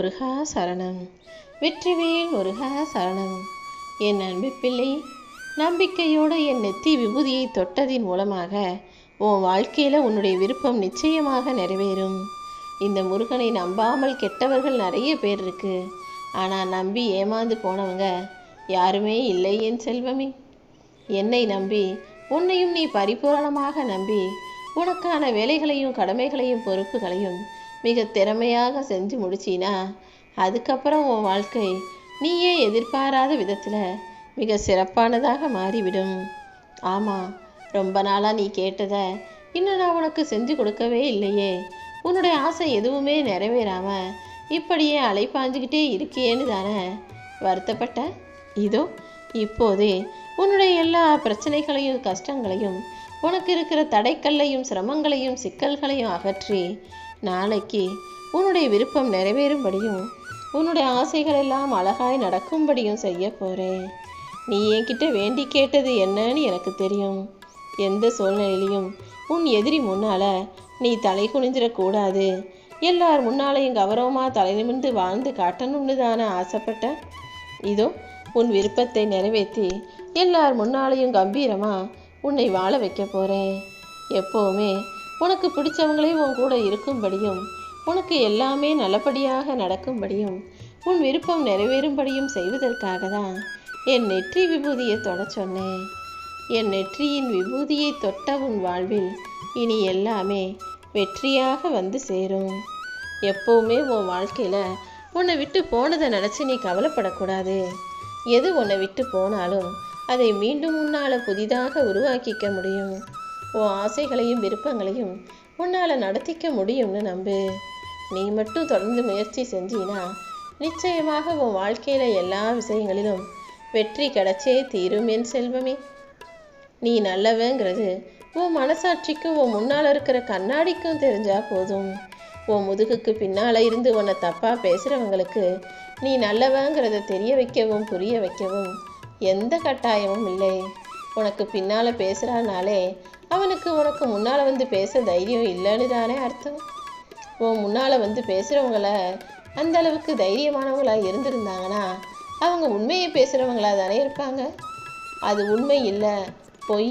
முருகா சரணம். வெற்றிவேல் முருகா சரணம். என் அன்பு பிள்ளை நம்பிக்கையோடு என் நெத்தி விபூதியை தொட்டதின் மூலமாக உன் வாழ்க்கையில் உன்னுடைய விருப்பம் நிச்சயமாக நிறைவேறும். இந்த முருகனை நம்பாமல் கெட்டவர்கள் நிறைய பேர் இருக்கு. ஆனால் நம்பி ஏமாந்து போனவங்க யாருமே இல்லை என் செல்வமே. என்னை நம்பி உன்னையும் நீ பரிபூரணமாக நம்பி உனக்கான வேலைகளையும் கடமைகளையும் பொறுப்புகளையும் மிக திறமையாக செஞ்சு முடிச்சினா அதுக்கப்புறம் உன் வாழ்க்கை நீயே எதிர்பாராத விதத்தில் மிக சிறப்பானதாக மாறிவிடும். ஆமாம் ரொம்ப நாளாக நீ கேட்டதை இன்னும் நான் உனக்கு செஞ்சு கொடுக்கவே இல்லையே. உன்னுடைய ஆசை எதுவுமே நிறைவேறாமல் இப்படியே அலைப்பாஞ்சுக்கிட்டே இருக்கியேன்னு தானே வருத்தப்பட்ட? இதோ இப்போதே உன்னுடைய எல்லா பிரச்சனைகளையும் கஷ்டங்களையும் உனக்கு இருக்கிற தடைக்கல்லையும் சிரமங்களையும் சிக்கல்களையும் அகற்றி நாளைக்கு உன்னுடைய விருப்பம் நிறைவேறும்படியும் உன்னுடைய ஆசைகள் எல்லாம் அழகாய் நடக்கும்படியும் செய்ய போகிறேன் நீ என்கிட்ட வேண்டி கேட்டது என்னன்னு எனக்கு தெரியும். எந்த சூழ்நிலையிலையும் உன் எதிரி முன்னால் நீ தலை குனிஞ்சிடக்கூடாது எல்லார் முன்னாலையும் கௌரவமாக தலை நிமிர்ந்து வாழ்ந்து காட்டணும்னு தானே ஆசைப்பட்ட? இதோ உன் விருப்பத்தை நிறைவேற்றி எல்லார் முன்னாலையும் கம்பீரமாக உன்னை வாழ வைக்க போகிறேன் எப்போவுமே உனக்கு பிடிச்சவங்களே உன் கூட இருக்கும்படியும் உனக்கு எல்லாமே நல்லபடியாக நடக்கும்படியும் உன் விருப்பம் நிறைவேறும்படியும் செய்வதற்காக தான் என் நெற்றி விபூதியை தொட சொன்னேன். என் நெற்றியின் விபூதியை தொட்ட உன் வாழ்வில் இனி எல்லாமே வெற்றியாக வந்து சேரும். எப்போவுமே உன் வாழ்க்கையில் உன்னை விட்டு போனதை நினச்சி நீ கவலைப்படக்கூடாது. எது உன்னை விட்டு போனாலும் அதை மீண்டும் உன்னால் புதிதாக உருவாக்கிக்க முடியும். உன் ஆசைகளையும் விருப்பங்களையும் உன்னால் நடத்திக்க முடியும்னு நம்பு. நீ மட்டும் தொடர்ந்து முயற்சி செஞ்சினா நிச்சயமாக உன் வாழ்க்கையில் எல்லா விஷயங்களிலும் வெற்றி கிடைச்சே தீரும் என் செல்வமே. நீ நல்லவங்கிறது உன் மனசாட்சிக்கும் உன் முன்னால் இருக்கிற கண்ணாடிக்கும் தெரிஞ்சா போதும். உன் முதுகுக்கு பின்னால் இருந்து உன்னை தப்பாக பேசுகிறவங்களுக்கு நீ நல்லவங்கிறத தெரிய வைக்கவும் புரிய வைக்கவும் எந்த கட்டாயமும் இல்லை. உனக்கு பின்னால் பேசுகிறானாலே அவனுக்கு உனக்கு முன்னால் வந்து பேச தைரியம் இல்லைன்னு தானே அர்த்தம்? உன் முன்னால் வந்து பேசுகிறவங்கள அந்த அளவுக்கு இருந்திருந்தாங்கன்னா அவங்க உண்மையை பேசுகிறவங்களா தானே இருப்பாங்க? அது உண்மை இல்லை. பொய்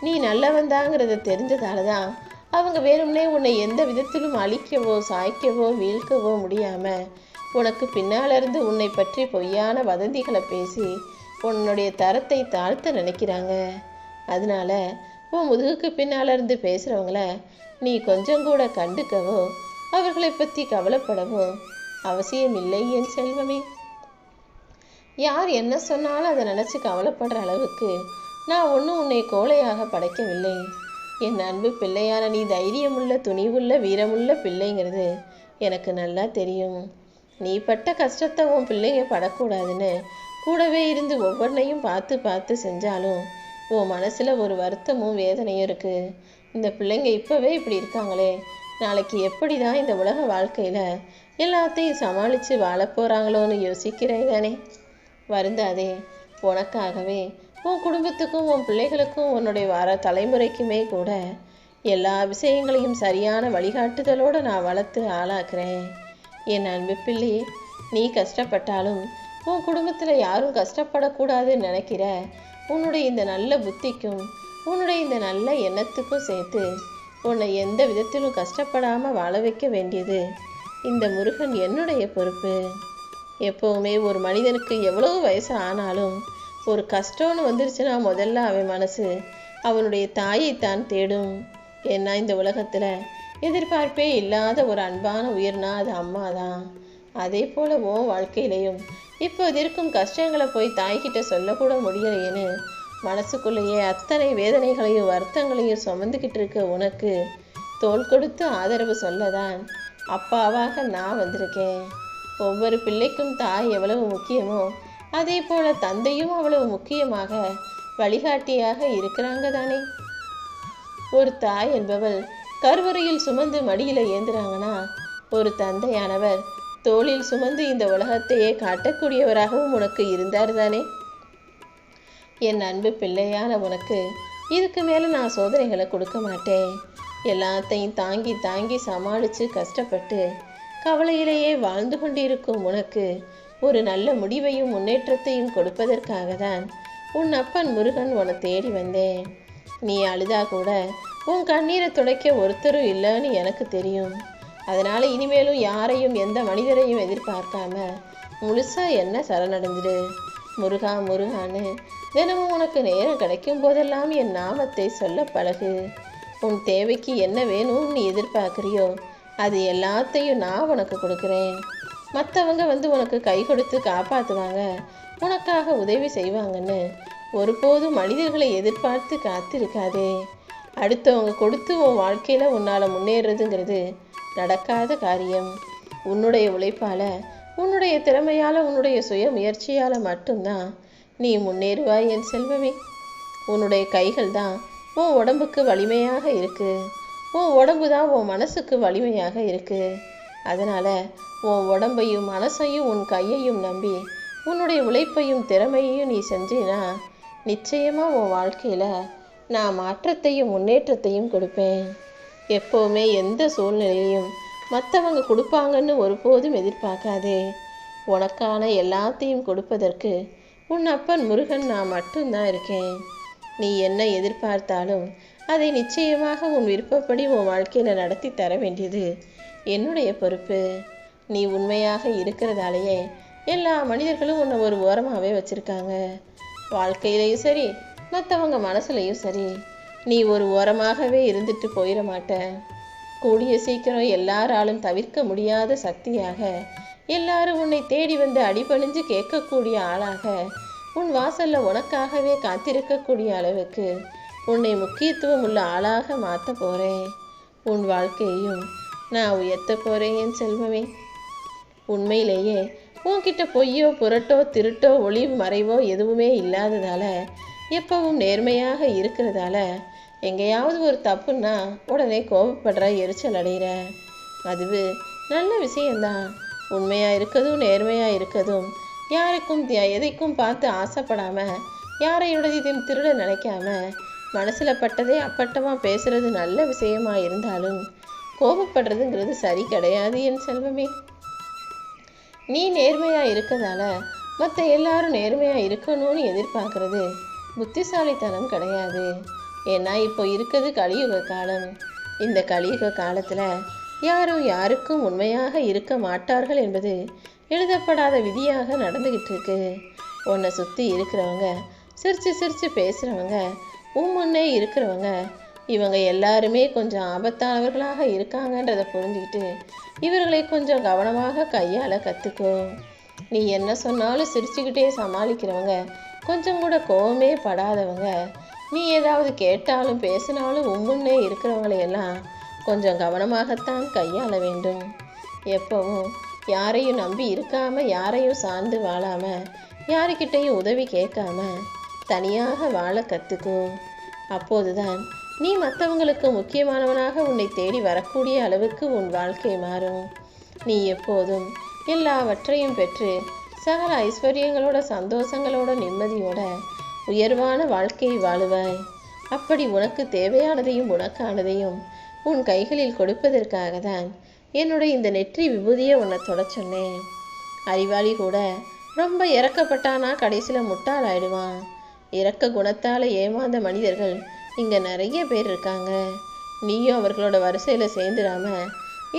நீ நல்லவன்தாங்கிறத தெரிஞ்சதால தான் அவங்க வேணும்னே உன்னை எந்த விதத்திலும் அழிக்கவோ சாய்க்கவோ வீழ்க்கவோ முடியாமல் உனக்கு பின்னாலிருந்து உன்னை பற்றி பொய்யான வதந்திகளை பேசி உன்னுடைய தரத்தை தாழ்த்த நினைக்கிறாங்க. அதனால உன் முதுகுக்கு பின்னால இருந்து பேசுகிறவங்கள நீ கொஞ்சம் கூட கண்டுக்கவோ அவர்களை பற்றி கவலைப்படவோ அவசியம் இல்லை என் செல்வமே. யார் என்ன சொன்னாலும் அதை நினச்சி கவலைப்படுற அளவுக்கு நான் ஒன்றும் உன்னை கோழையாக படைக்கவில்லை. என் அன்பு பிள்ளையான நீ தைரியமுள்ள துணிவுள்ள வீரமுள்ள பிள்ளைங்கிறது எனக்கு நல்லா தெரியும். நீ பட்ட கஷ்டத்தை உன் பிள்ளைங்க படக்கூடாதுன்னு கூடவே இருந்து ஒவ்வொன்றையும் பார்த்து பார்த்து செஞ்சாலும் உன் மனசில் ஒரு வருத்தமும் வேதனையும் இருக்குது இந்த பிள்ளைங்க இப்போவே இப்படி இருக்காங்களே. நாளைக்கு எப்படி தான் இந்த உலக வாழ்க்கையில் எல்லாத்தையும் சமாளித்து வாழப் போகிறாங்களோன்னு யோசிக்கிறேன் தானே. வருந்தாதே உனக்காகவே உன் குடும்பத்துக்கும் உன் பிள்ளைகளுக்கும் உன்னுடைய வர தலைமுறைக்குமே கூட எல்லா விஷயங்களையும் சரியான வழிகாட்டுதலோடு நான் வளர்த்து ஆளாக்குறேன். என் அன்பு பிள்ளை நீ கஷ்டப்பட்டாலும் உன் குடும்பத்தில் யாரும் கஷ்டப்படக்கூடாதுன்னு நினைக்கிற. உன்னுடைய இந்த நல்ல புத்திக்கும் உன்னுடைய இந்த நல்ல எண்ணத்துக்கும் சேர்த்து உன்னை எந்த விதத்திலும் கஷ்டப்படாமல் வாழ வைக்க வேண்டியது. இந்த முருகன் என்னுடைய பொறுப்பு. எப்போவுமே ஒரு மனிதனுக்கு எவ்வளவு வயசு ஆனாலும் ஒரு கஷ்டம்னு வந்துருச்சுன்னா முதல்ல அவன் மனசு அவனுடைய தாயைத்தான் தேடும். ஏன்னா இந்த உலகத்தில் எதிர்பார்ப்பே இல்லாத ஒரு அன்பான உயிர்னா அது அம்மா தான் அதே போல உன் வாழ்க்கையிலையும். இப்போது இருக்கும் கஷ்டங்களை போய் தாய்கிட்ட சொல்லக்கூட முடியலையேன்னு மனசுக்குள்ளேயே அத்தனை வேதனைகளையும் வருத்தங்களையும் சுமந்துக்கிட்டு இருக்க உனக்கு தோல் கொடுத்து ஆதரவு சொல்லதான் அப்பாவாக நான் வந்திருக்கேன். ஒவ்வொரு பிள்ளைக்கும் தாய் எவ்வளவு முக்கியமோ அதே போல தந்தையும் அவ்வளவு முக்கியமாக வழிகாட்டியாக இருக்கிறாங்க தானே. ஒரு தாய் என்பவள் கருவறையில் சுமந்து மடியில ஏந்துறாங்கன்னா ஒரு தந்தையானவர் தோளில் சுமந்து இந்த உலகத்தையே காட்டக்கூடியவராகவும் உனக்கு இருந்தார் தானே? என் அன்பு பிள்ளையான உனக்கு இதுக்கு மேலே நான் சோதனைகளை கொடுக்க மாட்டேன். எல்லாத்தையும் தாங்கி தாங்கி சமாளித்து கஷ்டப்பட்டு கவலையிலேயே வாழ்ந்து கொண்டிருக்கும் உனக்கு ஒரு நல்ல முடிவையும் முன்னேற்றத்தையும் கொடுப்பதற்காக தான் உன் அப்பன் முருகன் உன்னை தேடி வந்தேன். நீ அழுதா கூட உன் கண்ணீரை துடைக்க ஒருத்தரும் இல்லைன்னு எனக்கு தெரியும். அதனால இனிமேலும் யாரையும் எந்த மனிதரையும் எதிர்பார்க்காம முழுசா என்ன சரணடைஞ்சிடு? முருகா முருகான்னு தினமும் உனக்கு நேரம் கிடைக்கும் போதெல்லாம் என் நாமத்தை சொல்ல பழகு. உன் தேவைக்கு என்ன வேணும்னு நீ எதிர்பார்க்குறியோ அது எல்லாத்தையும் நான் உனக்கு கொடுக்குறேன். மற்றவங்க வந்து உனக்கு கை கொடுத்து காப்பாற்றுவாங்க உனக்காக உதவி செய்வாங்கன்னு ஒருபோதும் மனிதர்களை எதிர்பார்த்து காத்திருக்காதே. அடுத்தவங்க கொடுத்து உன் வாழ்க்கையில் உன்னால் முன்னேறதுங்கிறது நடக்காத காரியம். உன்னுடைய உழைப்பால் உன்னுடைய திறமையால் உன்னுடைய சுய முயற்சியால் மட்டும்தான் நீ முன்னேறுவாய் என் செல்வமே. உன்னுடைய கைகள் தான் உன் உடம்புக்கு வலிமையாக இருக்கு. உன் உடம்பு தான் உன் மனசுக்கு வலிமையாக இருக்கு. அதனால் உன் உடம்பையும் மனசையும் உன் கையையும் நம்பி உன்னுடைய உழைப்பையும் திறமையையும் நீ செஞ்சினா நிச்சயமாக உன் வாழ்க்கையில் நான் மாற்றத்தையும் முன்னேற்றத்தையும் கொடுப்பேன். எப்போவுமே எந்த சூழ்நிலையும் மற்றவங்க கொடுப்பாங்கன்னு ஒருபோதும் எதிர்பார்க்காதே. உனக்கான எல்லாத்தையும் கொடுப்பதற்கு உன் அப்பன் முருகன் நான் மட்டும்தான் இருக்கேன். நீ என்ன எதிர்பார்த்தாலும் அதை நிச்சயமாக உன் விருப்பப்படி உன் வாழ்க்கையில் நடத்தி தர வேண்டியது என்னுடைய பொறுப்பு. நீ உண்மையாக இருக்கிறதாலேயே எல்லா மனிதர்களும் உன்னை ஒரு ஓரமாகவே வச்சுருக்காங்க. வாழ்க்கையிலையும் சரி மற்றவங்க மனசுலையும் சரி. நீ ஒரு ஓரமாகவே இருந்துட்டு போயிட மாட்ட கூடிய சீக்கிரம் எல்லாராலும் தவிர்க்க முடியாத சக்தியாக எல்லாரும் உன்னை தேடி வந்து அடிபணிஞ்சு கேட்கக்கூடிய ஆளாக உன் வாசல்ல உனக்காகவே காத்திருக்கக்கூடிய அளவுக்கு உன்னை முக்கியத்துவம் உள்ள ஆளாக மாற்ற போறேன். உன் வாழ்க்கையையும் நான் உயர்த்த போறேன் என் செல்வமே. உண்மையிலேயே உன்கிட்ட பொய்யோ புரட்டோ திருட்டோ ஒளி மறைவோ எதுவுமே இல்லாததால எப்பவும் நேர்மையாக இருக்கிறதால எங்கேயாவது ஒரு தப்புன்னா உடனே கோபப்படுற எரிச்சல் அடைகிற அதுவு நல்ல விஷயம்தான். உண்மையாக இருக்கதும் நேர்மையாக இருக்கதும். யாருக்கும் எதைக்கும் பார்த்து ஆசைப்படாமல் யாரையுடையதையும் திருட நினைக்காம மனசில் பட்டதே அப்பட்டமாக பேசுறது நல்ல விஷயமா இருந்தாலும் கோபப்படுறதுங்கிறது சரி கிடையாது என் செல்வமே. நீ நேர்மையாக இருக்கதால மற்ற எல்லாரும் நேர்மையாக இருக்கணும்னு எதிர்பார்க்கறது புத்திசாலித்தனம் கிடையாது. ஏன்னா இப்போ இருக்கிறது கலியுக காலம் இந்த கலியுக காலத்தில் யாரும் யாருக்கும் உண்மையாக இருக்க மாட்டார்கள் என்பது எழுதப்படாத விதியாக நடந்துக்கிட்டு இருக்கு. உன்னை சுற்றி இருக்கிறவங்க சிரித்து சிரித்து பேசுகிறவங்க உன் முன்னே இருக்கிறவங்க இவங்க எல்லாருமே கொஞ்சம் ஆபத்தானவர்களாக இருக்காங்கன்றதை புரிஞ்சுக்கிட்டு இவர்களை கொஞ்சம் கவனமாக கையால் கற்றுக்கோ நீ என்ன சொன்னாலும் சிரிச்சுக்கிட்டே சமாளிக்கிறவங்க கொஞ்சம் கூட கோவமே படாதவங்க நீ ஏதாவது கேட்டாலும் பேசினாலும் உம்முன்னே இருக்கிறவங்களையெல்லாம் கொஞ்சம் கவனமாகத்தான் கையாள வேண்டும். எப்பவும் யாரையும் நம்பி இருக்காம யாரையும் சார்ந்து வாழாம யாருக்கிட்டையும் உதவி கேட்காம தனியாக வாழ கற்றுக்கும் அப்போதுதான் நீ மற்றவங்களுக்கு முக்கியமானவனாக உன்னை தேடி வரக்கூடிய அளவுக்கு உன் வாழ்க்கை மாறும். நீ எப்போதும் எல்லாவற்றையும் பெற்று சகல ஐஸ்வர்யங்களோட சந்தோஷங்களோட நிம்மதியோட உயர்வான வாழ்க்கையை வாழுவாய். அப்படி உனக்கு தேவையானதையும் உனக்கானதையும் உன் கைகளில் கொடுப்பதற்காக தான் என்னுடைய இந்த நெற்றி விபூதியை உன்னை தொட சொன்னேன். அறிவாளி கூட ரொம்ப இறக்கப்பட்டானா கடைசியில் முட்டாள் ஆயிடுவான். இறக்க குணத்தால் ஏமாந்த மனிதர்கள் இங்கே நிறைய பேர் இருக்காங்க. நீயும் அவர்களோட வரிசையில் சேர்ந்துடாம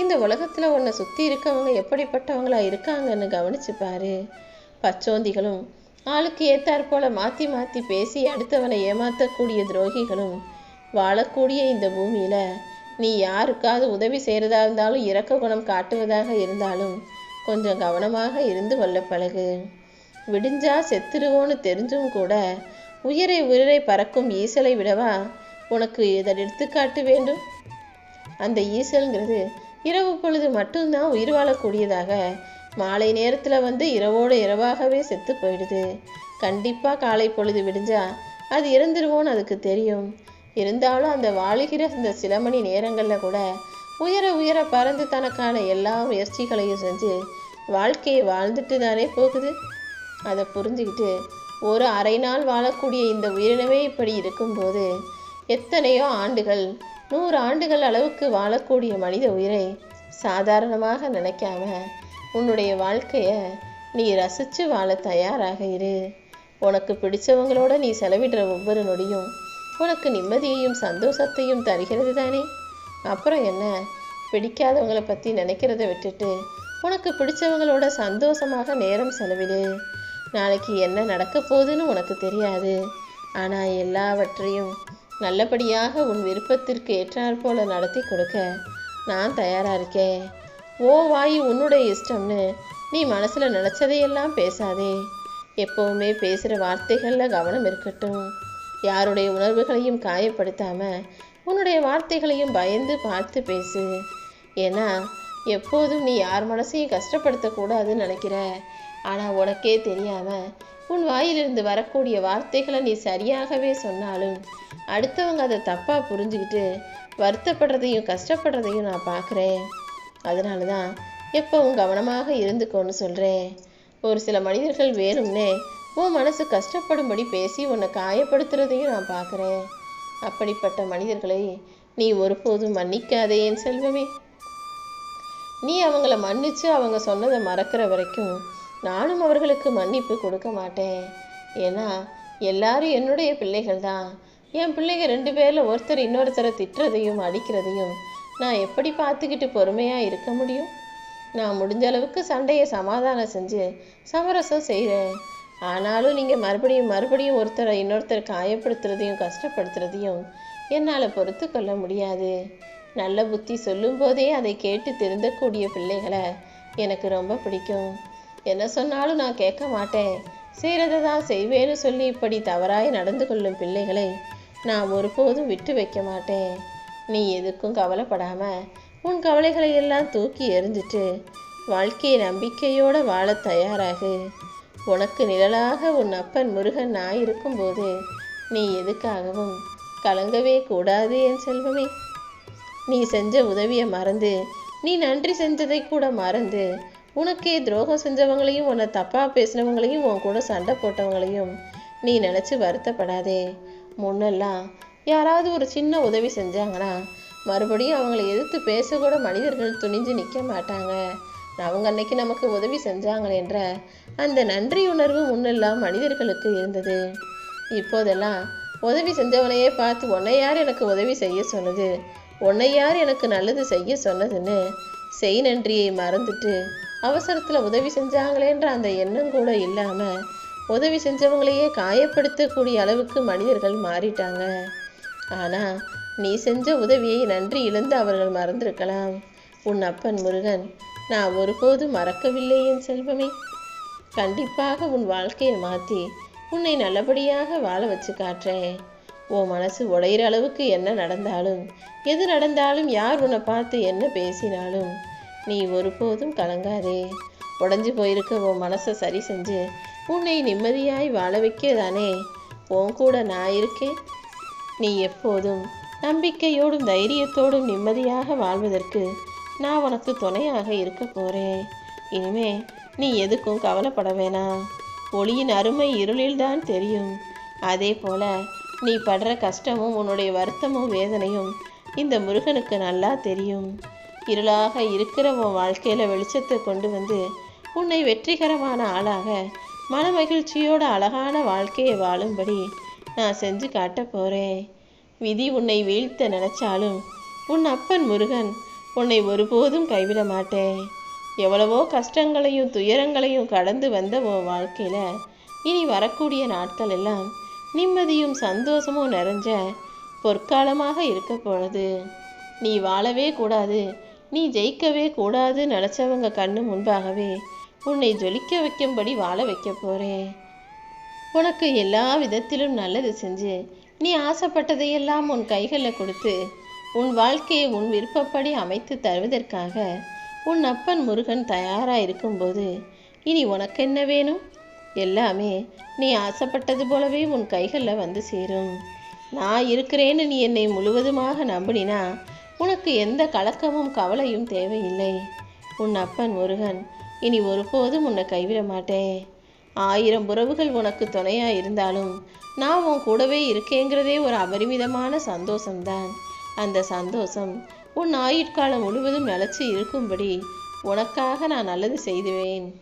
இந்த உலகத்தில் உன்னை சுற்றி இருக்கவங்க எப்படிப்பட்டவங்களா இருக்காங்கன்னு கவனிச்சுப்பாரு பச்சோந்திகளும் ஆளுக்கு ஏத்தாற் போல மாற்றி மாற்றி பேசி அடுத்தவனை ஏமாற்றக்கூடிய துரோகிகளும் வாழக்கூடிய இந்த பூமியில நீ யாருக்காவது உதவி செய்கிறதா இருந்தாலும் இரக்க குணம் காட்டுவதாக இருந்தாலும் கொஞ்சம் கவனமாக இருந்து கொள்ள பழகு. விடிஞ்சா செத்துருவோன்னு தெரிஞ்சும் கூட உயிரை உயிரை பறக்கும் ஈசலை விடவா உனக்கு இதன் எடுத்துக்காட்டு வேண்டும்? அந்த ஈசல்ங்கிறது இரவு பொழுது மட்டும்தான் உயிர் வாழக்கூடியதாக மாலை நேரத்தில் வந்து இரவோடு இரவாகவே செத்து போயிடுது. கண்டிப்பாக காலை பொழுது விடிஞ்சா அது இறந்துருவோன்னு அதுக்கு தெரியும். இருந்தாலும் அந்த வாழுகிற இந்த சில மணி நேரங்களில் கூட உயர உயர பறந்து தனக்கான எல்லா முயற்சிகளையும் செஞ்சு வாழ்க்கையை வாழ்ந்துட்டு தானே போகுது. அதை புரிஞ்சுக்கிட்டு ஒரு அரை நாள் வாழக்கூடிய இந்த உயிரினமே இப்படி இருக்கும்போது எத்தனையோ ஆண்டுகள் நூறு ஆண்டுகள் அளவுக்கு வாழக்கூடிய மனித உயிரை சாதாரணமாக நினைக்காம உன்னுடைய வாழ்க்கையை நீ ரசித்து வாழ தயாராக இரு. உனக்கு பிடிச்சவங்களோட நீ செலவிடுற ஒவ்வொரு நொடியும் உனக்கு நிம்மதியையும் சந்தோஷத்தையும் தருகிறது தானே? அப்புறம் என்ன? பிடிக்காதவங்களை பற்றி நினைக்கிறத விட்டுட்டு உனக்கு பிடிச்சவங்களோட சந்தோஷமாக நேரம் செலவிடு. நாளைக்கு என்ன நடக்க போகுதுன்னு உனக்கு தெரியாது. ஆனால் எல்லாவற்றையும் நல்லபடியாக உன் விருப்பத்திற்கு ஏற்றாற் போல நடத்தி கொடுக்க நான் தயாராக இருக்கேன். ஓ வாய் உன்னுடைய இஷ்டம்னு நீ மனசில் நினச்சதையெல்லாம் பேசாதே. எப்போவுமே பேசுகிற வார்த்தைகளில் கவனம் இருக்கட்டும். யாருடைய உணர்வுகளையும் காயப்படுத்தாமல் உன்னுடைய வார்த்தைகளையும் பயந்து பார்த்து பேசு. ஏன்னா எப்போதும் நீ யார் மனசையும் கஷ்டப்படுத்தக்கூடாதுன்னு நினைக்கிற. ஆனால் உனக்கே தெரியாமல் உன் வாயிலிருந்து வரக்கூடிய வார்த்தைகளை நீ சரியாகவே சொன்னாலும் அடுத்தவங்க அதை தப்பாக புரிஞ்சுக்கிட்டு வருத்தப்படுறதையும் கஷ்டப்படுறதையும் நான் பார்க்குறேன் அதனால தான் எப்பவும் கவனமாக இருந்துக்கோன்னு சொல்கிறேன் ஒரு சில மனிதர்கள் வேணும்னே உன் மனசு கஷ்டப்படும்படி பேசி உன்னை காயப்படுத்துறதையும் நான் பார்க்குறேன் அப்படிப்பட்ட மனிதர்களை நீ ஒருபோதும் மன்னிக்காதே என் செல்வமே. நீ அவங்கள மன்னிச்சு அவங்க சொன்னதை மறக்கிற வரைக்கும் நானும் அவர்களுக்கு மன்னிப்பு கொடுக்க மாட்டேன். ஏன்னா எல்லாரும் என்னுடைய பிள்ளைகள் தான் என் பிள்ளைங்க ரெண்டு பேரில் ஒருத்தர் இன்னொருத்தரை திட்டுறதையும் அடிக்கிறதையும் நான் எப்படி பார்த்துக்கிட்டு பொறுமையாக இருக்க முடியும்? நான் முடிஞ்ச அளவுக்கு சண்டையை சமாதானம் செஞ்சு சமரசம் செய்கிறேன் ஆனாலும் நீங்கள் மறுபடியும் மறுபடியும் ஒருத்தரை இன்னொருத்தர் காயப்படுத்துறதையும் கஷ்டப்படுத்துறதையும் என்னால் பொறுத்து கொள்ள முடியாது. நல்ல புத்தி சொல்லும்போதே அதை கேட்டு திருந்தக்கூடிய பிள்ளைகளை எனக்கு ரொம்ப பிடிக்கும். என்ன சொன்னாலும் நான் கேட்க மாட்டேன். செய்கிறத தான் செய்வேன்னு சொல்லி இப்படி தவறாய் நடந்து கொள்ளும் பிள்ளைகளை நான் ஒருபோதும் விட்டு வைக்க மாட்டேன். நீ எதுக்கும் கவலைப்படாம உன் கவலைகளை எல்லாம் தூக்கி எறிஞ்சிட்டு வாழ்க்கையை நம்பிக்கையோடு வாழ தயாராகு. உனக்கு நிழலாக உன் அப்பன் முருகன் நான் இருக்கும்போது நீ எதுக்காகவும் கலங்கவே கூடாது என் செல்வமே. நீ செஞ்ச உதவியை மறந்து நீ நன்றி செஞ்சதை கூட மறந்து உனக்கே துரோகம் செஞ்சவங்களையும் உன்னை தப்பாக பேசினவங்களையும் உன் கூட சண்டை போட்டவங்களையும் நீ நினச்சி வருத்தப்படாதே. முன்னெல்லாம் யாராவது ஒரு சின்ன உதவி செஞ்சாங்கன்னா மறுபடியும் அவங்களை எதிர்த்து பேசக்கூட மனிதர்கள் துணிஞ்சு நிற்க மாட்டாங்க. அவங்க அன்னைக்கு நமக்கு உதவி செஞ்சாங்களேன்ற அந்த நன்றி உணர்வு முன்னெல்லாம் மனிதர்களுக்கு இருந்தது. இப்போதெல்லாம் உதவி செஞ்சவனையே பார்த்து உன்னை யார் எனக்கு உதவி செய்ய சொன்னது? உன்னை யார் எனக்கு நல்லது செய்ய சொன்னதுன்னு செய் நன்றியை மறந்துட்டு அவசரத்தில் உதவி செஞ்சாங்களேன்ற அந்த எண்ணம் கூட இல்லாமல் உதவி செஞ்சவங்களையே காயப்படுத்தக்கூடிய அளவுக்கு மனிதர்கள் மாறிட்டாங்க. ஆனால் நீ செஞ்ச உதவியை நன்றி இழந்து அவர்கள் மறந்திருக்கலாம். உன் அப்பன் முருகன் நான் ஒருபோதும் மறக்கவில்லை என் செல்வமே. கண்டிப்பாக உன் வாழ்க்கையை மாற்றி உன்னை நல்லபடியாக வாழ வச்சு காட்டுறேன் உன் மனசு உடையிற அளவுக்கு என்ன நடந்தாலும் எது நடந்தாலும் யார் உன்னை பார்த்து என்ன பேசினாலும் நீ ஒருபோதும் கலங்காதே. உடஞ்சி போயிருக்க உன் மனசை சரி செஞ்சு உன்னை நிம்மதியாய் வாழ வைக்க தானே. உன் கூட நான் இருக்கேன் நீ எப்போதும் நம்பிக்கையோடும் தைரியத்தோடும் நிம்மதியாக வாழ்வதற்கு நான் உனக்கு துணையாக இருக்க போகிறேன் இனிமே நீ எதுக்கும் கவலைப்பட வேணாம் ஒளியின் அருமை இருளில்தான் தெரியும். அதே போல நீ படுற கஷ்டமும் உன்னுடைய வருத்தமும் வேதனையும் இந்த முருகனுக்கு நல்லா தெரியும். இருளாக இருக்கிற உன் வாழ்க்கையில் வெளிச்சத்தை கொண்டு வந்து உன்னை வெற்றிகரமான ஆளாக மன மகிழ்ச்சியோட அழகான வாழ்க்கையை வாழும்படி நான் செஞ்சு காட்ட போறேன். விதி உன்னை வீழ்த்த நினைச்சாலும் உன் அப்பன் முருகன் உன்னை ஒருபோதும் கைவிட மாட்டேன் எவ்வளவோ கஷ்டங்களையும் துயரங்களையும் கடந்து வந்த உன் வாழ்க்கையில் இனி வரக்கூடிய நாட்கள் எல்லாம் நிம்மதியும் சந்தோஷமும் நிறைஞ்ச பொற்காலமாக இருக்க போகிறது நீ வாழவே கூடாது நீ ஜெயிக்கவே கூடாது நினச்சவங்க கண்ணு முன்பாகவே உன்னை ஜொலிக்க வைக்கும்படி வாழ வைக்க போகிறேன் உனக்கு எல்லா விதத்திலும் நல்லது செஞ்சு நீ ஆசைப்பட்டதையெல்லாம் உன் கைகளில் கொடுத்து உன் வாழ்க்கையை உன் விருப்பப்படி அமைத்து தருவதற்காக உன் அப்பன் முருகன் தயாராக இருக்கும்போது இனி உனக்கு என்ன வேணும்? எல்லாமே நீ ஆசைப்பட்டது போலவே உன் கைகளில் வந்து சேரும். நான் இருக்கிறேன்னு நீ என்னை முழுவதுமாக நம்பினா உனக்கு எந்த கலக்கமும் கவலையும் தேவையில்லை. உன் அப்பன் முருகன் இனி ஒருபோதும் உன்னை கைவிட மாட்டேன். ஆயிரம் உறவுகள் உனக்கு துணையா இருந்தாலும் நான் உன் கூடவே இருக்கேங்கிறதே ஒரு அபரிமிதமான சந்தோஷம்தான். அந்த சந்தோஷம் உன் ஆயுட்காலம் முழுவதும் நிலச்சி இருக்கும்படி உனக்காக நான் நல்லது செய்துவேன்.